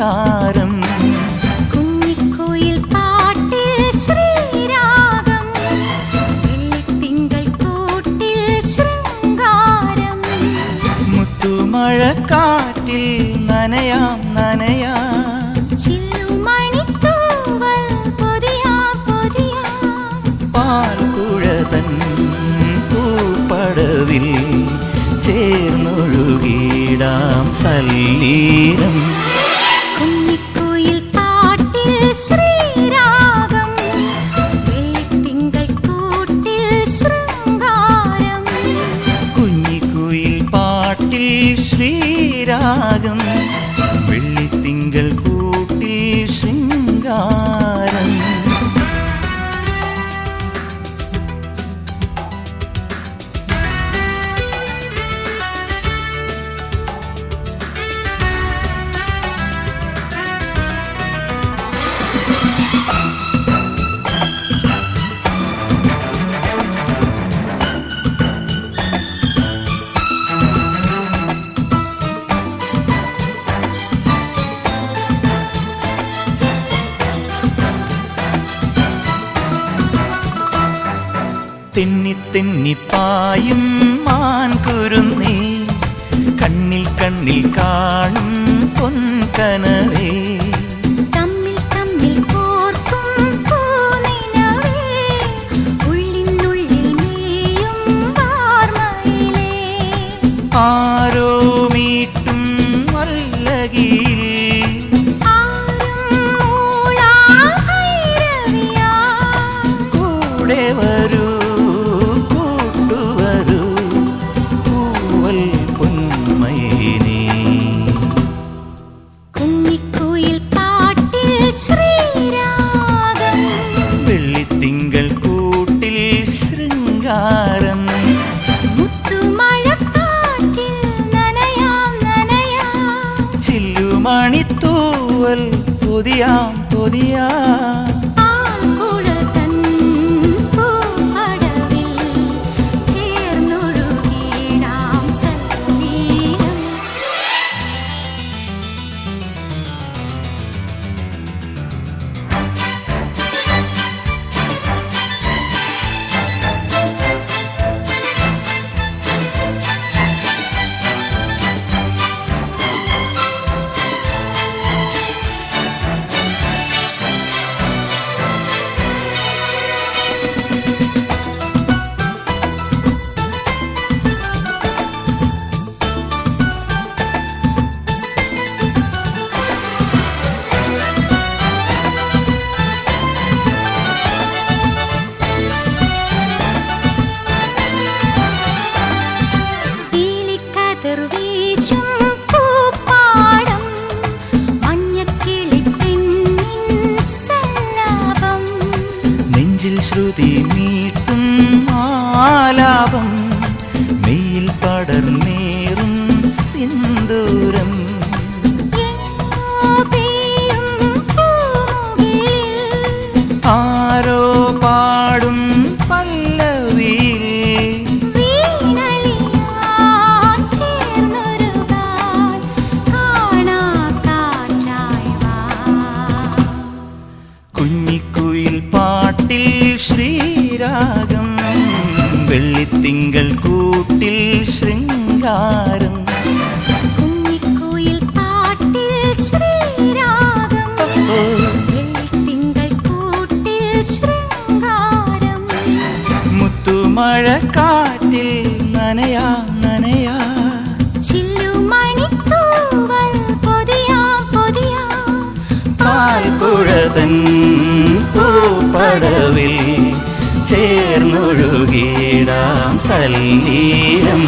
ശൃംഗാരം കുഞ്ഞിക്കുയിൽ പാട്ടിൽ ശ്രീരാഗം വെള്ളിത്തിങ്കൾ കൂട്ടിൽ ശൃംഗാരം. മുത്തുമഴക്കാറ്റിൽ നനയാം നനയാം. ചില്ലുമണിത്തൂവൽ പൊതിയാം പൊതിയാം. പാൽക്കുഴതൻ പൂപ്പടവിൽ ചേർന്നൊഴുകിടാം സല്ലീരം. തെന്നി തെന്നിപ്പായും മാൻകുരുന്നേ കണ്ണിൽ കണ്ണിൽ കാണും പൊൻകനവേ തമ്മിൽ തമ്മിൽ കോർക്കും പൂനിനവേ ഉള്ളിനുള്ളിൽ മേയും വാർമയിലേ ആരോ മീട്ടും വല്ലകിയിൽ ആരും മൂളാ ഭൈരവിയാ കൂടെ വരൂ ശ്രീരാഗം. വെള്ളിത്തിങ്കൾ കൂട്ടിൽ ശൃംഗാരം. മുത്തുമഴക്കാറ്റിൽ നനയാം നനയാം. ചില്ലുമണിത്തൂവൽ പൊതിയാം പൊതിയാം. നെഞ്ചിൽ ശ്രുതി നീട്ടും ആലാപം ശൃംഗാരം കുഞ്ഞിക്കുയിൽ പാട്ടിൽ ശ്രീരാഗം. വെള്ളിത്തിങ്കൾ കൂട്ടിൽ ശൃംഗാരം. മുത്തുമഴക്കാറ്റിൽ നനയാ നനയാ. പൊതിയാം പാൽപ്പുഴതൻ പൂപ്പടവിൽ ചേർന്നൊഴുകിടാം സല്ലീലം.